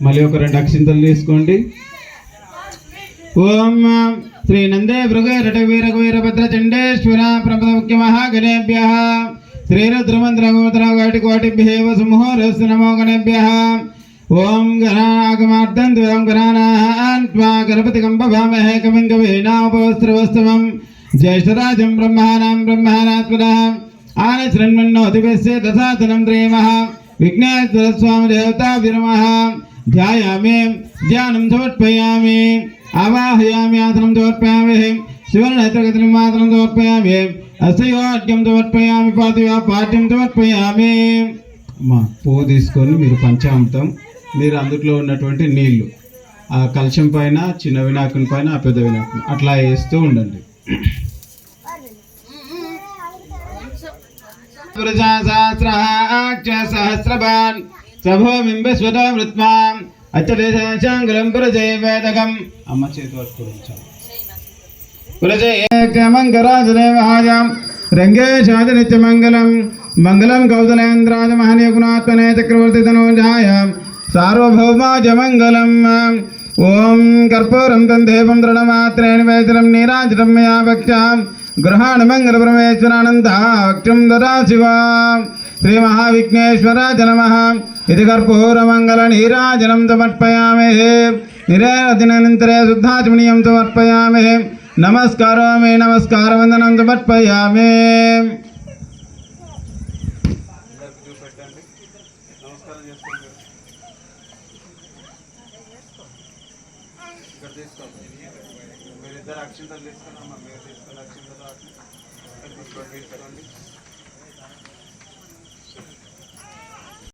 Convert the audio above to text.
మళ్ళీ ఒక రెండు అక్షింతలు తీసుకోండి. ఓం శ్రీ నందే భృగ రటవీర వీరభద్ర చండేశ్వర ప్రపద ముఖ్య మహాగణేభ్య శ్రీరుద్రమంత్ర గోత్ర కోటి కోటిభ్యేవ సుముహూరస్తు నమో గణేభ్య ఓం గణాగమార్థం ఓం గణానాన్ గణపతి కంపభామహే కవిం కవీనాపవస్త్రవస్తవం జ్యేష్ఠరాజం బ్రహ్మాణం బ్రహ్మాణాత్మన ఆన శృణ్మన్నోతిపస్య దశాతనం త్రేమః విఘ్నేశ్వర స్వామి దేవతా విరమ ధ్యాయామి ధ్యానం సమర్పయామి ఆవాహయామి ఆసనం సమర్పయామి శివనేత్రగతిని మాత్రం సమర్పయామి అస్తయోగ్యం సమర్పయామి పాతయో పాఠ్యం సమర్పయామి అమ్మా పువ్వు తీసుకొని మీరు పంచామృతం మీరు అందులో ఉన్నటువంటి నీళ్ళు ఆ కలశం పైన చిన్న వినాయకుని పైన ఆ పెద్ద వినాయకుని అట్లా వేస్తూ ఉండండి. పురుషాశాస్త్రహాక్షసహస్రభాన్ సభోమింబస్వతో అచ్చదేశాంగులం పురజయ వేదకం. అమ్మ చేతి పట్టుకోవచ్చు పురజయమంగరాజదేవాయాం రంగేశాద నిత్యమంగళం. మంగళం కౌదలేంద్రాజ మహనీయగుణాత్మనే చక్రవర్తి తనోజాయ సార్వభౌమాజ మంగళం ఓం కర్పూరం తం దేవం దృఢమాత్రేణ వేదనం నీరాజనం మయా భక్ష్యాం గృహాణ మంగళ పరమేశ్వరానందాక్షం దదా శివా శ్రీ మహావిఘ్నేశ్వరాజ నమ. ఇది కర్పూరమంగళ నీరాజనం సమర్పయామి నిరేదినంతరే శుద్ధాచమనీయం సమర్పయామి నమస్కారామి నమస్కార వందనం సమర్పయామి మీరిద్దరు అక్షింతలు తీసుకున్నామా మీరు తీసుకున్న అక్షింతలు తీసుకోండి